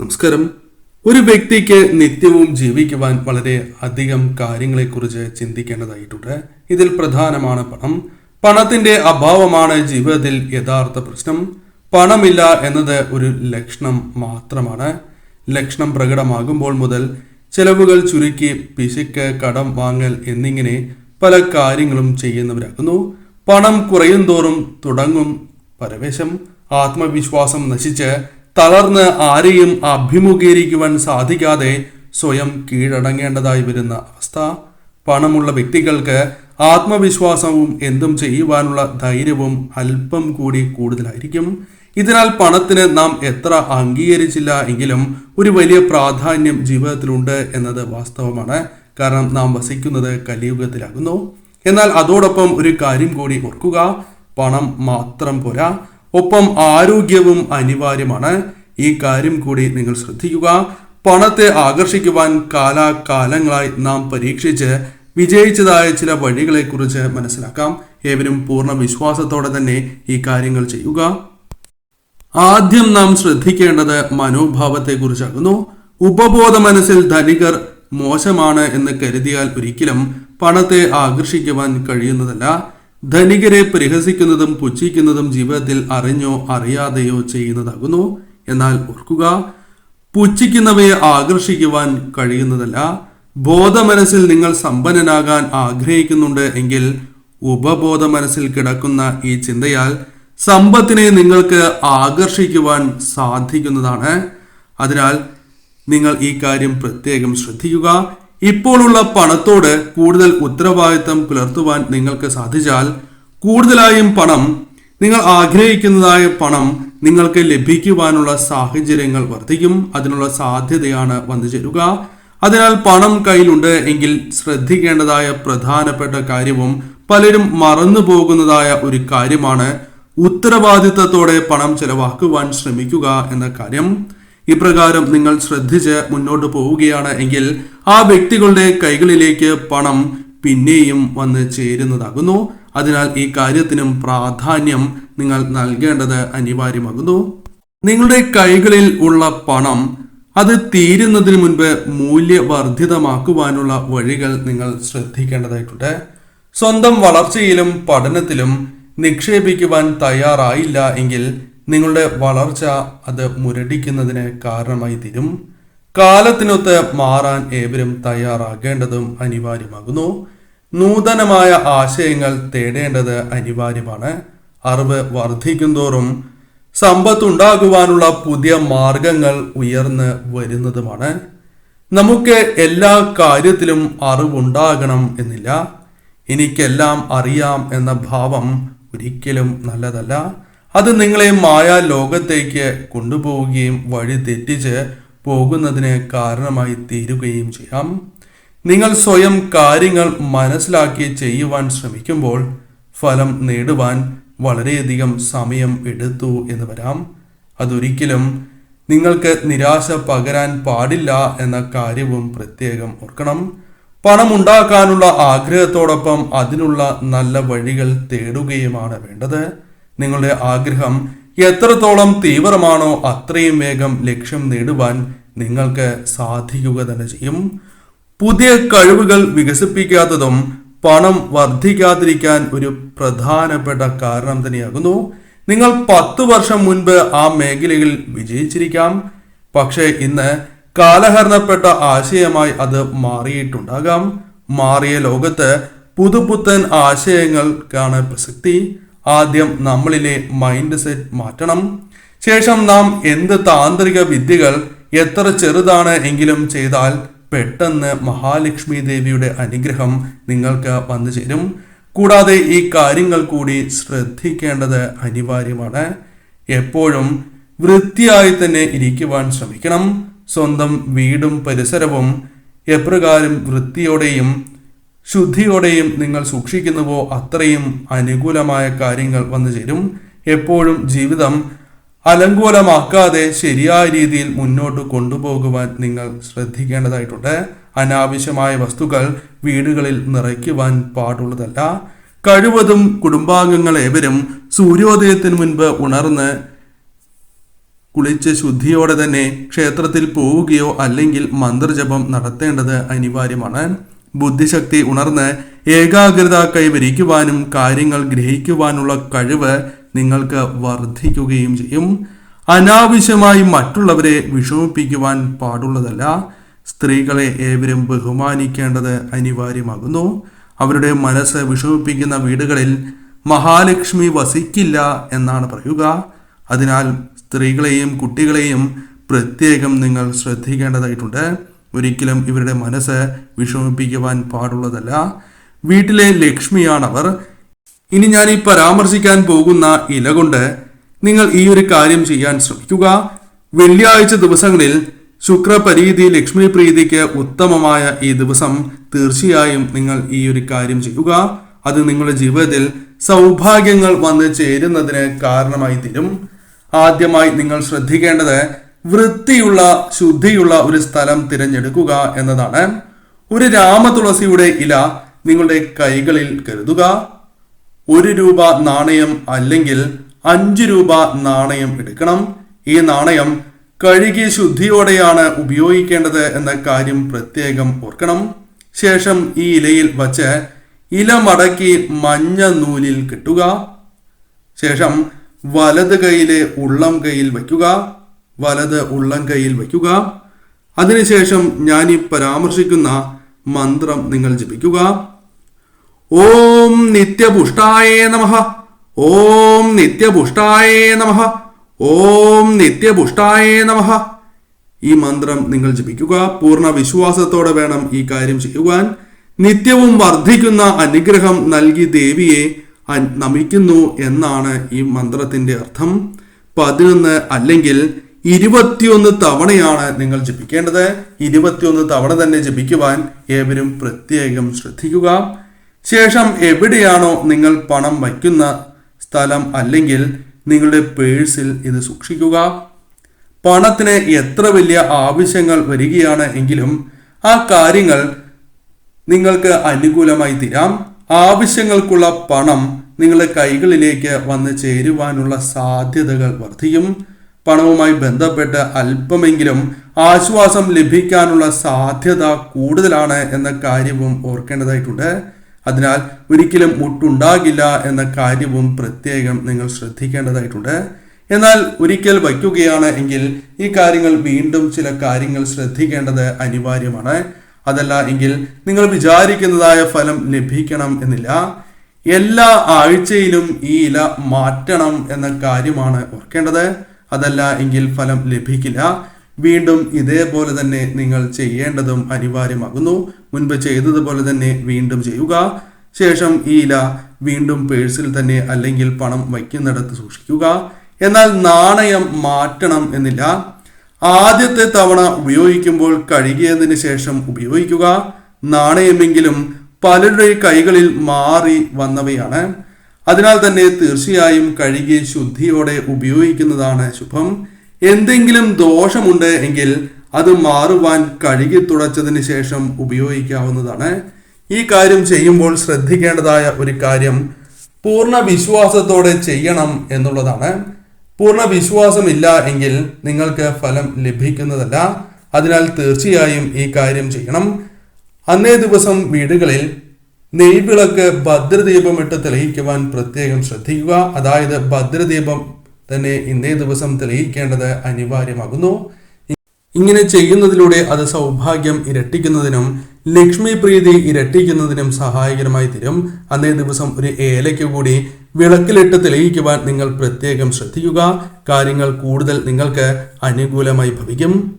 നമസ്കാരം. ഒരു വ്യക്തിക്ക് നിത്യവും ജീവിക്കുവാൻ വളരെ അധികം കാര്യങ്ങളെക്കുറിച്ച് ചിന്തിക്കേണ്ടതായിട്ടുണ്ട്. ഇതിൽ പ്രധാനമാണ് പണം. പണത്തിന്റെ അഭാവമാണ് ജീവിതത്തിൽ യഥാർത്ഥ പ്രശ്നം. പണമില്ല എന്നത് ഒരു ലക്ഷണം മാത്രമാണ്. ലക്ഷണം പ്രകടമാകുമ്പോൾ മുതൽ ചെലവുകൾ ചുരുക്കി പിശുക്ക് കടം വാങ്ങൽ എന്നിങ്ങനെ പല കാര്യങ്ങളും ചെയ്യുന്നവരാകുന്നു. പണം കുറയും തോറും തുടങ്ങും പരവേശം. ആത്മവിശ്വാസം നശിച്ച് തളർന്ന് ആരെയും അഭിമുഖീകരിക്കുവാൻ സാധിക്കാതെ സ്വയം കീഴടങ്ങേണ്ടതായി വരുന്ന അവസ്ഥ. പണമുള്ള വ്യക്തികൾക്ക് ആത്മവിശ്വാസവും എന്തും ചെയ്യുവാനുള്ള ധൈര്യവും അല്പം കൂടി കൂടുതലായിരിക്കും. ഇതിനാൽ പണത്തിന് നാം എത്ര അംഗീകരിച്ചില്ല എങ്കിലും ഒരു വലിയ പ്രാധാന്യം ജീവിതത്തിലുണ്ട് എന്നത് വാസ്തവമാണ്. കാരണം നാം വസിക്കുന്നത് കലിയുഗത്തിലാകുന്നു. എന്നാൽ അതോടൊപ്പം ഒരു കാര്യം കൂടി ഓർക്കുക. പണം മാത്രം പോരാ. ഒപ്പം ആരോഗ്യവും അനിവാര്യമാണ്. ഈ കാര്യം കൂടി നിങ്ങൾ ശ്രദ്ധിക്കുക. പണത്തെ ആകർഷിക്കുവാൻ കാലാകാലങ്ങളായി നാം പരീക്ഷിച്ച് വിജയിച്ചതായ ചില വഴികളെക്കുറിച്ച് മനസ്സിലാക്കാം. ഏവരും പൂർണ വിശ്വാസത്തോടെ തന്നെ ഈ കാര്യങ്ങൾ ചെയ്യുക. ആദ്യം നാം ശ്രദ്ധിക്കേണ്ടത് മനോഭാവത്തെക്കുറിച്ചാകുന്നു. ഉപബോധ മനസ്സിൽ ധനികർ മോശമാണ് എന്ന് കരുതിയാൽ ഒരിക്കലും പണത്തെ ആകർഷിക്കുവാൻ കഴിയുന്നതല്ല. ധനികരെ പരിഹസിക്കുന്നതും പുച്ഛിക്കുന്നതും ജീവിതത്തിൽ അറിഞ്ഞോ അറിയാതെയോ ചെയ്യുന്നതാകുന്നു. എന്നാൽ ഓർക്കുക പുച്ഛിക്കുന്നവയെ ആകർഷിക്കുവാൻ കഴിയുന്നതല്ല. ബോധമനസ്സിൽ നിങ്ങൾ സമ്പന്നനാകാൻ ആഗ്രഹിക്കുന്നുണ്ട് എങ്കിൽ ഉപബോധ മനസ്സിൽ കിടക്കുന്ന ഈ ചിന്തയാൽ സമ്പത്തിനെ നിങ്ങൾക്ക് ആകർഷിക്കുവാൻ സാധിക്കുന്നതാണ്. അതിനാൽ നിങ്ങൾ ഈ കാര്യം പ്രത്യേകം ശ്രദ്ധിക്കുക. ഇപ്പോഴുള്ള പണത്തോട് കൂടുതൽ ഉത്തരവാദിത്തം പുലർത്തുവാൻ നിങ്ങൾക്ക് സാധിച്ചാൽ കൂടുതലായും പണം നിങ്ങൾ ആഗ്രഹിക്കുന്നതായ പണം നിങ്ങൾക്ക് ലഭിക്കുവാനുള്ള സാഹചര്യങ്ങൾ വർദ്ധിക്കും. അതിനുള്ള സാധ്യതയാണ് വന്നു ചേരുക. അതിനാൽ പണം കയ്യിലുണ്ട് എങ്കിൽ ശ്രദ്ധിക്കേണ്ടതായ പ്രധാനപ്പെട്ട കാര്യവും പലരും മറന്നു പോകുന്നതായ ഒരു കാര്യമാണ്. ഉത്തരവാദിത്തത്തോടെ പണം ചെലവാക്കുവാൻ ശ്രമിക്കുക എന്ന കാര്യം. ഇപ്രകാരം നിങ്ങൾ ശ്രദ്ധിച്ച് മുന്നോട്ട് പോവുകയാണ് എങ്കിൽ ആ വ്യക്തികളുടെ കൈകളിലേക്ക് പണം പിന്നെയും വന്ന് ചേരുന്നതാകുന്നു. അതിനാൽ ഈ കാര്യത്തിനും പ്രാധാന്യം നിങ്ങൾ നൽകേണ്ടത് അനിവാര്യമാകുന്നു. നിങ്ങളുടെ കൈകളിൽ ഉള്ള പണം അത് തീരുന്നതിന് മുൻപ് മൂല്യവർദ്ധിതമാക്കുവാനുള്ള വഴികൾ നിങ്ങൾ ശ്രദ്ധിക്കേണ്ടതായിട്ടുണ്ട്. സ്വന്തം വളർച്ചയിലും പഠനത്തിലും നിക്ഷേപിക്കുവാൻ തയ്യാറായില്ല എങ്കിൽ നിങ്ങളുടെ വളർച്ച അത് മുരടിക്കുന്നതിന് കാരണമായി തീരും. കാലത്തിനൊത്ത് മാറാൻ ഏവരും തയ്യാറാകേണ്ടതും അനിവാര്യമാകുന്നു. നൂതനമായ ആശയങ്ങൾ തേടേണ്ടത് അനിവാര്യമാണ്. അറിവ് വർദ്ധിക്കുന്തോറും സമ്പത്തുണ്ടാകുവാനുള്ള പുതിയ മാർഗങ്ങൾ ഉയർന്ന് വരുന്നതുമാണ്. നമുക്ക് എല്ലാ കാര്യത്തിലും അറിവുണ്ടാകണം എന്നില്ല. എനിക്കെല്ലാം അറിയാം എന്ന ഭാവം ഒരിക്കലും നല്ലതല്ല. അത് നിങ്ങളെ മായാ ലോകത്തേക്ക് കൊണ്ടുപോവുകയും വഴി തെറ്റിച്ച് പോകുന്നതിന് കാരണമായി തീരുകയും ചെയ്യാം. നിങ്ങൾ സ്വയം കാര്യങ്ങൾ മനസ്സിലാക്കി ചെയ്യുവാൻ ശ്രമിക്കുമ്പോൾ ഫലം നേടുവാൻ വളരെയധികം സമയം എടുത്തു എന്ന് വരാം. അതൊരിക്കലും നിങ്ങൾക്ക് നിരാശ പകരാൻ പാടില്ല എന്ന കാര്യവും പ്രത്യേകം ഓർക്കണം. പണം ഉണ്ടാക്കാനുള്ള ആഗ്രഹത്തോടൊപ്പം അതിനുള്ള നല്ല വഴികൾ തേടുകയുമാണ് വേണ്ടത്. നിങ്ങളുടെ ആഗ്രഹം എത്രത്തോളം തീവ്രമാണോ അത്രയും വേഗം ലക്ഷ്യം നേടുവാൻ നിങ്ങൾക്ക് സാധിക്കുക തന്നെ ചെയ്യും. പുതിയ കഴിവുകൾ വികസിപ്പിക്കാത്തതും പണം വർദ്ധിക്കാതിരിക്കാൻ ഒരു പ്രധാനപ്പെട്ട കാരണം തന്നെയാകുന്നു. നിങ്ങൾ പത്തു വർഷം മുൻപ് ആ മേഖലയിൽ വിജയിച്ചിരിക്കാം. പക്ഷേ ഇന്ന് കാലഹരണപ്പെട്ട ആശയമായി അത് മാറിയിട്ടുണ്ടാകാം. മാറിയ ലോകത്ത് പുതുപുത്തൻ ആശയങ്ങൾക്കാണ് പ്രസക്തി. ആദ്യം നമ്മളിലെ മൈൻഡ് സെറ്റ് മാറ്റണം. ശേഷം നാം എന്ത് താന്ത്രിക വിദ്യകൾ എത്ര ചെറുതാണ് എങ്കിലും ചെയ്താൽ പെട്ടെന്ന് മഹാലക്ഷ്മി ദേവിയുടെ അനുഗ്രഹം നിങ്ങൾക്ക് വന്നു ചേരും. കൂടാതെ ഈ കാര്യങ്ങൾ കൂടി ശ്രദ്ധിക്കേണ്ടത് അനിവാര്യമാണ്. എപ്പോഴും വൃത്തിയായി തന്നെ ഇരിക്കുവാൻ ശ്രമിക്കണം. സ്വന്തം വീടും പരിസരവും എപ്രകാരം വൃത്തിയോടെയും ശുദ്ധിയോടെയും നിങ്ങൾ സൂക്ഷിക്കുന്നുവോ അത്രയും അനുകൂലമായ കാര്യങ്ങൾ വന്നു ചേരും. എപ്പോഴും ജീവിതം അലങ്കോലമാക്കാതെ ശരിയായ രീതിയിൽ മുന്നോട്ട് കൊണ്ടുപോകുവാൻ നിങ്ങൾ ശ്രദ്ധിക്കേണ്ടതായിട്ടുണ്ട്. അനാവശ്യമായ വസ്തുക്കൾ വീടുകളിൽ നിറയ്ക്കുവാൻ പാടുള്ളതല്ല. കഴിവതും കുടുംബാംഗങ്ങൾ ഏവരും സൂര്യോദയത്തിന് മുൻപ് ഉണർന്ന് കുളിച്ച് ശുദ്ധിയോടെ തന്നെ ക്ഷേത്രത്തിൽ പോവുകയോ അല്ലെങ്കിൽ മന്ത്രജപം നടത്തേണ്ടത് അനിവാര്യമാണ്. ബുദ്ധിശക്തി ഉണർന്ന് ഏകാഗ്രത കൈവരിക്കുവാനും കാര്യങ്ങൾ ഗ്രഹിക്കുവാനുള്ള കഴിവ് നിങ്ങൾക്ക് വർദ്ധിക്കുകയും ചെയ്യും. അനാവശ്യമായി മറ്റുള്ളവരെ വിഷമിപ്പിക്കുവാൻ പാടുള്ളതല്ല. സ്ത്രീകളെ ഏവരും ബഹുമാനിക്കേണ്ടത് അനിവാര്യമാകുന്നു. അവരുടെ മനസ്സ് വിഷമിപ്പിക്കുന്ന വീടുകളിൽ മഹാലക്ഷ്മി വസിക്കില്ല എന്നാണ് പറയുക. അതിനാൽ സ്ത്രീകളെയും കുട്ടികളെയും പ്രത്യേകം നിങ്ങൾ ശ്രദ്ധിക്കേണ്ടതായിട്ടുണ്ട്. ഒരിക്കലും ഇവരുടെ മനസ്സ് വിഷമിപ്പിക്കുവാൻ പാടുള്ളതല്ല. വീട്ടിലെ ലക്ഷ്മിയാണവർ. ഇനി ഞാൻ ഈ പരാമർശിക്കാൻ പോകുന്ന ഇല കൊണ്ട് നിങ്ങൾ ഈ ഒരു കാര്യം ചെയ്യാൻ ശ്രമിക്കുക. വെള്ളിയാഴ്ച ദിവസങ്ങളിൽ ശുക്രപരീതി ലക്ഷ്മി പ്രീതിക്ക് ഉത്തമമായ ഈ ദിവസം തീർച്ചയായും നിങ്ങൾ ഈ ഒരു കാര്യം ചെയ്യുക. അത് നിങ്ങളുടെ ജീവിതത്തിൽ സൗഭാഗ്യങ്ങൾ വന്ന് ചേരുന്നതിന് കാരണമായി തീരും. ആദ്യമായി നിങ്ങൾ ശ്രദ്ധിക്കേണ്ടത് വൃത്തിയുള്ള ശുദ്ധിയുള്ള ഒരു സ്ഥലം തിരഞ്ഞെടുക്കുക എന്നതാണ്. ഒരു രാമതുളസിയുടെ ഇല നിങ്ങളുടെ കൈകളിൽ കരുതുക. ഒരു രൂപ നാണയം അല്ലെങ്കിൽ അഞ്ച് രൂപ നാണയം എടുക്കണം. ഈ നാണയം കഴുകി ശുദ്ധിയോടെയാണ് ഉപയോഗിക്കേണ്ടത് എന്ന കാര്യം പ്രത്യേകം ഓർക്കണം. ശേഷം ഈ ഇലയിൽ വച്ച് ഇല മടക്കി മഞ്ഞ നൂലിൽ കെട്ടുക. ശേഷം വലത് കൈയിലെ ഉള്ളം കൈയിൽ വയ്ക്കുക. വലത് ഉള്ളം കയ്യിൽ വയ്ക്കുക. അതിനുശേഷം ഞാൻ ഈ പരാമർശിക്കുന്ന മന്ത്രം നിങ്ങൾ ജപിക്കുക. ഓം നിത്യപുഷ്ടായേ നമഃ. ഓം നിത്യപുഷ്ടായേ നമഃ. ഓം നിത്യപുഷ്ടായേ നമഃ. ഈ മന്ത്രം നിങ്ങൾ ജപിക്കുക. പൂർണ വിശ്വാസത്തോടെ വേണം ഈ കാര്യം ചെയ്യുവാൻ. നിത്യവും വർദ്ധിക്കുന്ന അനുഗ്രഹം നൽകി ദേവിയെ നമിക്കുന്നു എന്നാണ് ഈ മന്ത്രത്തിന്റെ അർത്ഥം. പതിനൊന്ന് അല്ലെങ്കിൽ ഇരുപത്തിയൊന്ന് തവണയാണ് നിങ്ങൾ ജപിക്കേണ്ടത്. ഇരുപത്തിയൊന്ന് തവണ തന്നെ ജപിക്കുവാൻ ഏവരും പ്രത്യേകം ശ്രദ്ധിക്കുക. ശേഷം എവിടെയാണോ നിങ്ങൾ പണം വയ്ക്കുന്ന സ്ഥലം അല്ലെങ്കിൽ നിങ്ങളുടെ പേഴ്സിൽ ഇത് സൂക്ഷിക്കുക. പണത്തിന് എത്ര വലിയ ആവശ്യങ്ങൾ വരികയാണ് എങ്കിലും ആ കാര്യങ്ങൾ നിങ്ങൾക്ക് അനുകൂലമായി തീരാം. ആവശ്യങ്ങൾക്കുള്ള പണം നിങ്ങളുടെ കൈകളിലേക്ക് വന്ന് ചേരുവാനുള്ള സാധ്യതകൾ വർദ്ധിക്കും. പണവുമായി ബന്ധപ്പെട്ട് അല്പമെങ്കിലും ആശ്വാസം ലഭിക്കാനുള്ള സാധ്യത കൂടുതലാണ് എന്ന കാര്യവും ഓർക്കേണ്ടതായിട്ടുണ്ട്. അതിനാൽ ഒരിക്കലും മുട്ടുണ്ടാകില്ല എന്ന കാര്യവും പ്രത്യേകം നിങ്ങൾ ശ്രദ്ധിക്കേണ്ടതായിട്ടുണ്ട്. എന്നാൽ ഒരിക്കൽ വയ്ക്കുകയാണ് എങ്കിൽ ഈ കാര്യങ്ങൾ വീണ്ടും ചില കാര്യങ്ങൾ ശ്രദ്ധിക്കേണ്ടത് അനിവാര്യമാണ്. അതല്ല എങ്കിൽ നിങ്ങൾ വിചാരിക്കുന്നതായ ഫലം ലഭിക്കണം എന്നില്ല. എല്ലാ ആഴ്ചയിലും ഈ ഇല മാറ്റണം എന്ന കാര്യമാണ് ഓർക്കേണ്ടത്. അതല്ല എങ്കിൽ ഫലം ലഭിക്കില്ല. വീണ്ടും ഇതേപോലെ തന്നെ നിങ്ങൾ ചെയ്യേണ്ടതും അനിവാര്യമാകുന്നു. മുൻപ് ചെയ്തതുപോലെ തന്നെ വീണ്ടും ചെയ്യുക. ശേഷം ഈ ഇല വീണ്ടും പേഴ്സിൽ തന്നെ അല്ലെങ്കിൽ പണം വയ്ക്കുന്നിടത്ത് സൂക്ഷിക്കുക. എന്നാൽ നാണയം മാറ്റണം എന്നില്ല. ആദ്യത്തെ തവണ ഉപയോഗിക്കുമ്പോൾ കഴുകിയതിന് ശേഷം ഉപയോഗിക്കുക. നാണയമെങ്കിലും പലരുടെ കൈകളിൽ മാറി വന്നവയാണ്. അതിനാൽ തന്നെ തീർച്ചയായും കഴുകി ശുദ്ധിയോടെ ഉപയോഗിക്കുന്നതാണ് ശുഭം. എന്തെങ്കിലും ദോഷമുണ്ട് എങ്കിൽ അത് മാറുവാൻ കഴുകി തുടച്ചതിന് ശേഷം ഉപയോഗിക്കാവുന്നതാണ്. ഈ കാര്യം ചെയ്യുമ്പോൾ ശ്രദ്ധിക്കേണ്ടതായ ഒരു കാര്യം പൂർണ വിശ്വാസത്തോടെ ചെയ്യണം എന്നുള്ളതാണ്. പൂർണ വിശ്വാസമില്ല എങ്കിൽ നിങ്ങൾക്ക് ഫലം ലഭിക്കുന്നതല്ല. അതിനാൽ തീർച്ചയായും ഈ കാര്യം ചെയ്യണം. അന്നേ ദിവസം വീടുകളിൽ നെയ്വിളക്ക് ഭദ്രദീപം ഇട്ട് തെളിയിക്കുവാൻ പ്രത്യേകം ശ്രദ്ധിക്കുക. അതായത് ഭദ്രദീപം തന്നെ ഇന്നേ ദിവസം തെളിയിക്കേണ്ടത് അനിവാര്യമാകുന്നു. ഇങ്ങനെ ചെയ്യുന്നതിലൂടെ അത് സൗഭാഗ്യം ഇരട്ടിക്കുന്നതിനും ലക്ഷ്മി പ്രീതി ഇരട്ടിക്കുന്നതിനും സഹായകരമായി തീരും. അന്നേ ദിവസം ഒരു ഏലയ്ക്ക് കൂടി വിളക്കിലിട്ട് തെളിയിക്കുവാൻ നിങ്ങൾ പ്രത്യേകം ശ്രദ്ധിക്കുക. കാര്യങ്ങൾ കൂടുതൽ നിങ്ങൾക്ക് അനുകൂലമായി ഭവിക്കും.